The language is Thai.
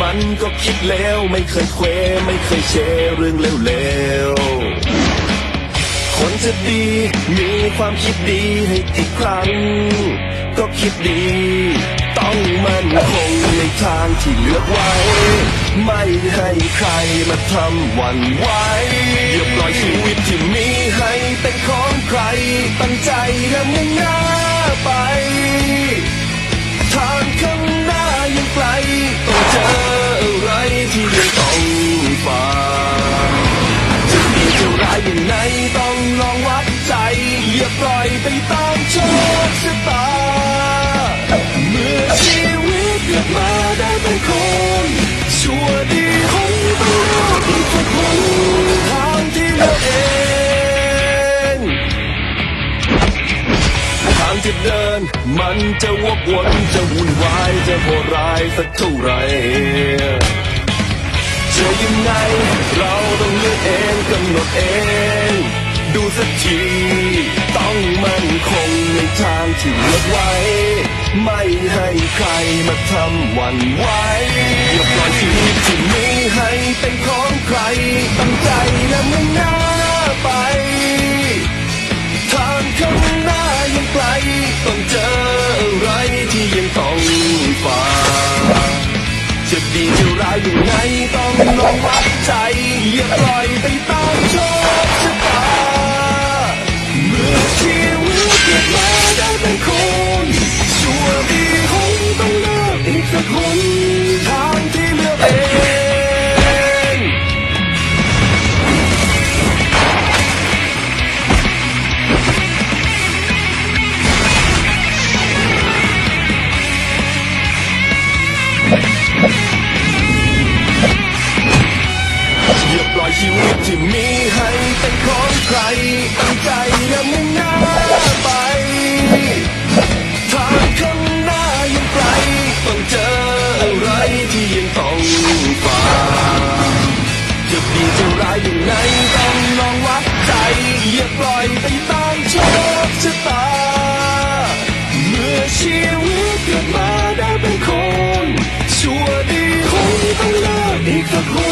มันก็คิดแล้วไม่เคยเควไม่เคยเชเรื่องเลวๆ คนจะดีมีความคิดดีให้อีกครั้ง ก็คิดดี ต้องมั่นคงในทางที่เลือกไว้ ไม่ให้ใครมาทำหวันไหวอย่าปล่อยชีวิตที่มีให้เป็นของใครตั้งใจและมุ่งหน้า อย่าปล่อยไปตามโชคชะตา เมื่อชีวิตเกิดมาได้เป็นคน ชั่วดีคงต้องเลือกอีกคนทางที่เลือกเองทางที่เดินมันจะวกวนจะวุ่นวายจะโหดร้ายสักเท่าไหรจะยังไงเราต้องเลือกเองกำหนดเอง ดูสักที ที่เลือกไว้ ไม่ให้ใครมาทำวันไหวอย่าปล่อยชีวิตที่มีให้เป็นของใคร ตั้งใจและมุ่งหน้าไป ทางข้างหน้ายังไกล ต้องเจออะไรที่ยังต้องฝ่าจะดีจะร้ายยังไงต้องลองวัดใจ อย่าปล่อย ชีวิตที่มีให้เป็นของใครตั้งใจและมุ่งหน้าไป ทางข้างหน้ายังไกลต้องเจออะไรที่ยังต้องฝ่าจะดีจะร้ายยังไงต้องลองวัดใจอย่าปล่อยไปตามโชคชะตา เมื่อชีวิตเกิดมาได้เป็นคน ชั่วดีคงต้องเลือกอีกสักคน